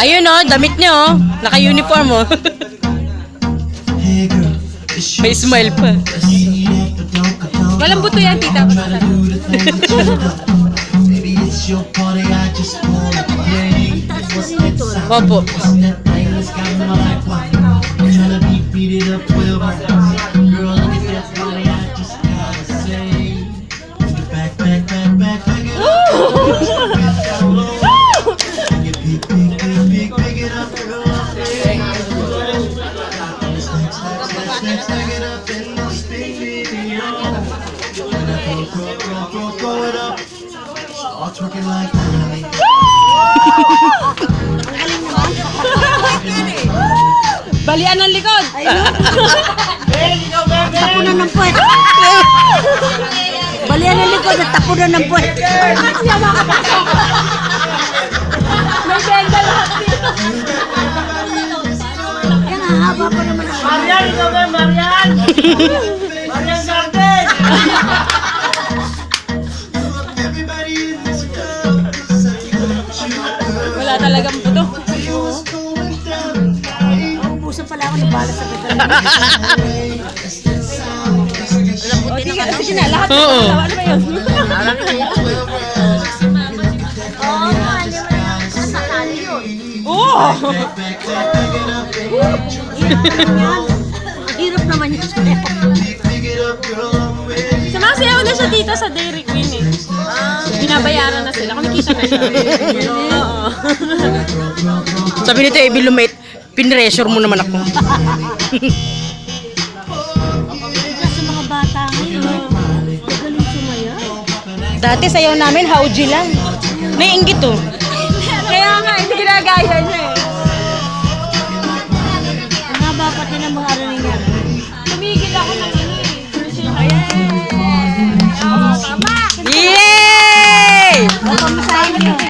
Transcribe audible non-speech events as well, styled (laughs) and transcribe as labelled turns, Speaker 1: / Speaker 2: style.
Speaker 1: Ayun oh, damit niya oh. Naka-uniform oh. (laughs) May smile pa.
Speaker 2: Walang buto yan, tita.
Speaker 3: Baby, (laughs) Start twerking like Miley.
Speaker 2: Balian ng likod.
Speaker 4: Tapunan ng puwet. Balian ng likod at tapunan ng puwet.
Speaker 2: May benda lahat dito.
Speaker 4: Yan, hahaba pa naman
Speaker 5: Marian, ikaw ba, Marian? Marian Garden!
Speaker 3: Everybody in
Speaker 2: talagang
Speaker 3: tonight?
Speaker 4: Naubusan pala ako ng balas sa
Speaker 3: it's that shit.
Speaker 2: O, sige, na. Lahat na. Ano ba yun?
Speaker 3: It up,
Speaker 4: Yan. Ang hirap naman yun.
Speaker 2: Sumasayaw na siya dito sa Dairy Queen eh. Binabayaran na sila. Kumikita na siya.
Speaker 1: Sabi nito, Ebi Lumait, pinressure mo naman ako.
Speaker 4: Sa mga bata ngayon, magaling sumaya.
Speaker 1: Dati sayaw namin, hauji lang. Naiingit oh.
Speaker 2: Kaya nga, hindi ginagaya niya eh.
Speaker 4: Ang haba pati ng mga araling yan.
Speaker 2: Tumigil ako ng ano eh. Ayan. Oo, tama.
Speaker 1: Yee!